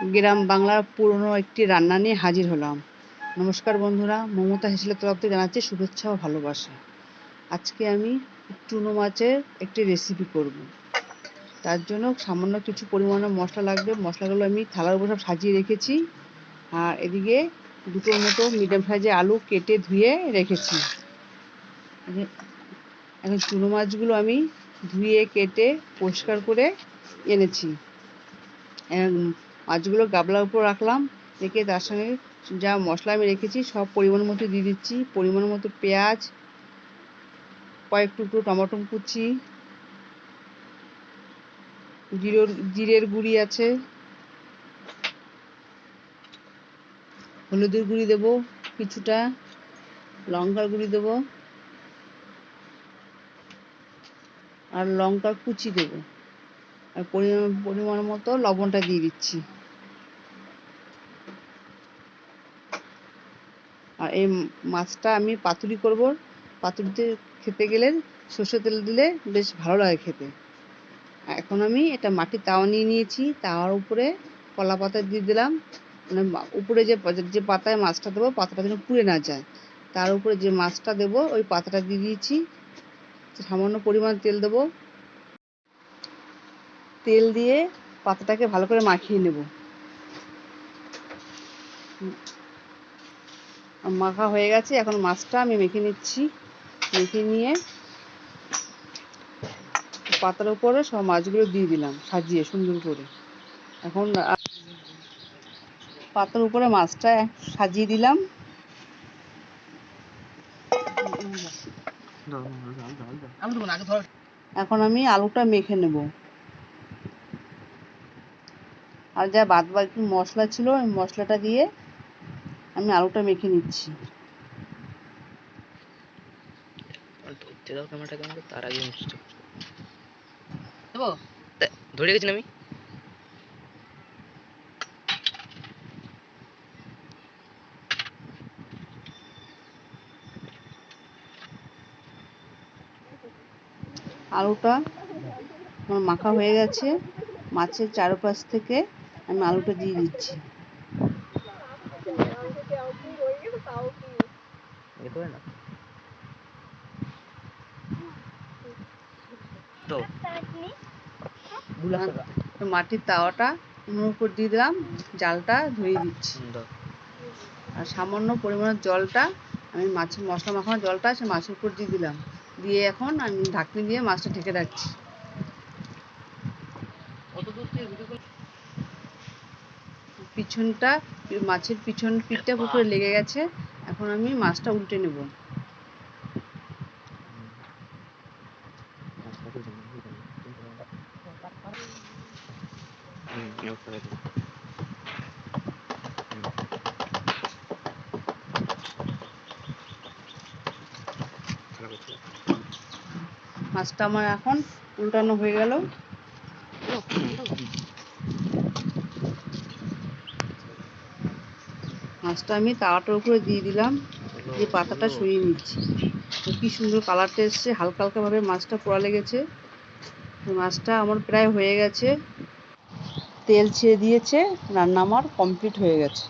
গ্রাম বাংলার পুরনো একটি রান্না নিয়ে হাজির হলাম। নমস্কার বন্ধুরা, মমতা হেসেলের তরফ থেকে জানাচ্ছি শুভেচ্ছা ও ভালোবাসা। আজকে আমি চুনো মাছের একটি রেসিপি করব। তার জন্য সামান্য কিছু পরিমাণে মশলা লাগবে। মশলাগুলো আমি থালার উপর সব সাজিয়ে রেখেছি। আর এদিকে দুটোর মতো মিডিয়াম সাইজের আলু কেটে ধুয়ে রেখেছি। এখন চুনো মাছগুলো আমি ধুয়ে কেটে পরিষ্কার করে এনেছি। মাছগুলো গাবলার উপর রাখলাম, রেখে তার সঙ্গে যা মশলা আমি রেখেছি সব পরিমাণ মতো দিয়ে দিচ্ছি, পরিমাণ মতো পেঁয়াজ, কয়েক টুকরো টমেটো কুচি জিরোর জিরের গুঁড়ি আছে, হলুদের গুঁড়ি দেব কিছুটা, লঙ্কার গুঁড়ি দেব, আর লঙ্কার কুচি দেব, আর পরিমাণ মতো লবণটা দিয়ে দিচ্ছি। আর এই মাছটা আমি পাতুরি করব। পাতুরিতে খেতে গেলে সর্ষের তেল দিলে বেশ ভালো লাগে খেতে। এখন আমি এটা মাটির তাওয়া নিয়ে নিয়েছি। তাওয়ার উপরে কলা পাতা দিয়ে দিলাম। মানে উপরে যে যে পাতায় মাছটা দেবো, পাতাটা যেন পুড়ে না যায়। তার উপরে যে মাছটা দেবো, ওই পাতাটা দিয়ে দিয়েছি। সামান্য পরিমাণ তেল দেবো। তেল দিয়ে পাতাটাকে ভালো করে মাখিয়ে নেব। মাখা হয়ে গেছে, এখন মাছটা আমি মেখে নিচ্ছি। মেখে নিয়ে পাতার উপরে সব মাছগুলো দিয়ে দিলাম, সাজিয়ে সুন্দর করে। এখন পাতার উপরে মাছটা সাজিয়ে দিলাম। এখন আমি আলুটা মেখে নেব। আর যা বাদ বাকি মশলা ছিল, ওই মশলাটা দিয়ে আমি আলুটা মেখে নিচ্ছি। ধরতে দাও ক্যামেরাটাকে আমাকে তার আগে মুছতে দেবো? ধরে না আমি? আলুটা আমার মাখা হয়ে গেছে মাছের চারপাশ থেকে আমি আলুটা দিয়ে দিচ্ছি। দেখতে পারে না তো। তো মাটির তাওয়াটা উপর দিয়ে দিলাম জালটা ধরিয়ে দিচ্ছি। আর সামান্য পরিমাণের জলটা আমি মাছের মশলা মাখানো জলটা সে মাছের উপর দিয়ে দিলাম। দিয়ে এখন আমি ঢাকনি দিয়ে মাছটা ঢেকে রাখছি। পিছনটা মাছের পিছন পিঠটা পুকুরে লেগে গেছে। এখন আমি মাছটা উল্টে নেব। মাছটা আমার এখন উল্টানো হয়ে গেল মাছটা আমি তাওয়াটার উপরে দিয়ে দিলাম যে পাতাটা সরিয়ে নিচ্ছি। তো কি সুন্দর কালারটা এসছে, হালকা হালকাভাবে মাছটা পোড়া লেগেছে। মাছটা আমার প্রায় হয়ে গেছে, তেল ছেড়ে দিয়েছে, রান্না আমার কমপ্লিট হয়ে গেছে।